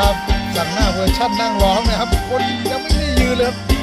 ตาสั่งหน้าเวอร์ชั่นนั่งร้องนะครับคนยังไม่ได้ยืนเลยครับ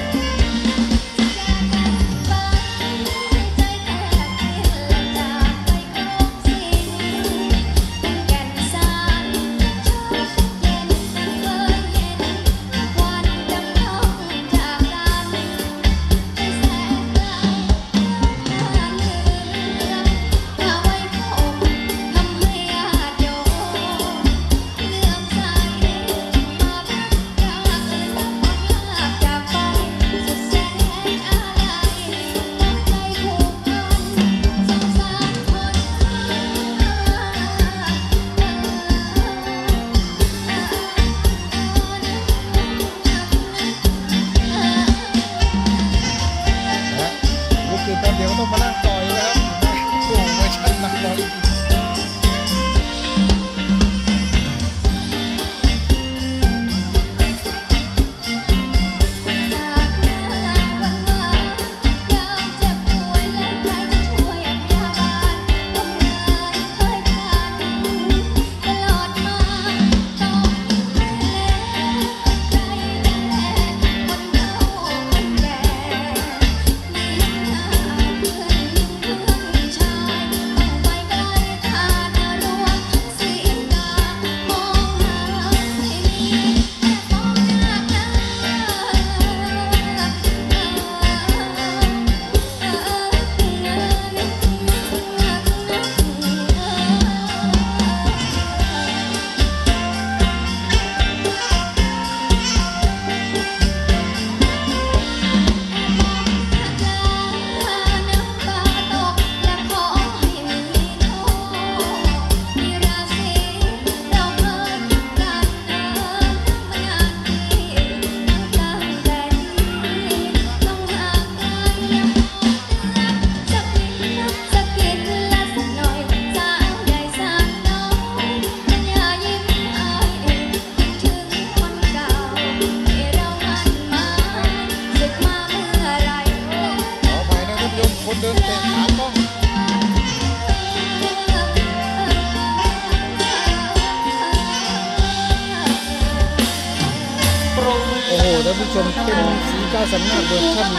โอ้โหท่านผู้ชมเป็นสีกาสันนาเวอร์ชัน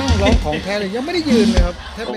นั่งร้องของแท้เลยยังไม่ได้ยืนเลยครับแทบไม่